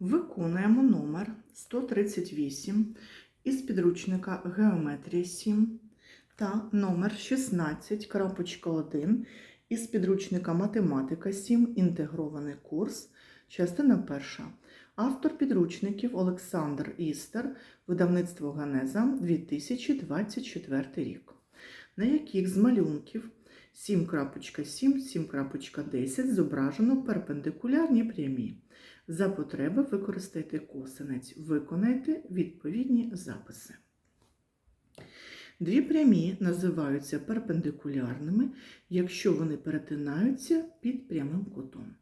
Виконуємо номер 138 із підручника Геометрія 7 та номер 16.1 із підручника Математика 7. Інтегрований курс. Частина перша. Автор підручників Олександр Істер, видавництво Генеза 2024 рік. На яких з малюнків 7.7, 7.10 зображено перпендикулярні прямі. За потреби використайте косинець. Виконайте відповідні записи. Дві прямі називаються перпендикулярними, якщо вони перетинаються під прямим кутом.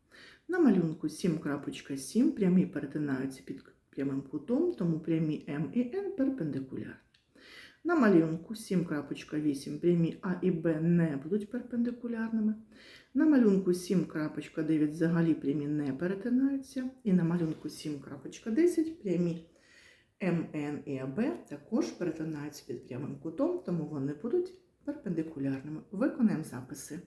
На малюнку 7.7 прямі перетинаються під прямим кутом, тому прямі М і Н перпендикулярні. На малюнку 7.8 прямі А і Б не будуть перпендикулярними. На малюнку 7.9 взагалі прямі не перетинаються. І на малюнку 7.10 прямі МН і АБ також перетинаються під прямим кутом, тому вони будуть перпендикулярними. Виконаємо записи.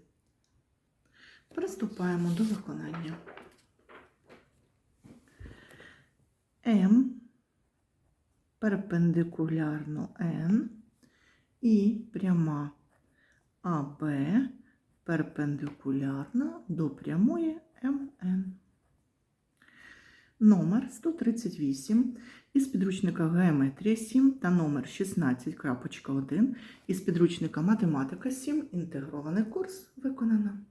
Приступаємо до виконання. М перпендикулярно Н і пряма АБ перпендикулярна до прямої МН. Номер 138 із підручника Геометрія 7 та номер 16.1 із підручника Математика 7. Інтегрований курс виконано.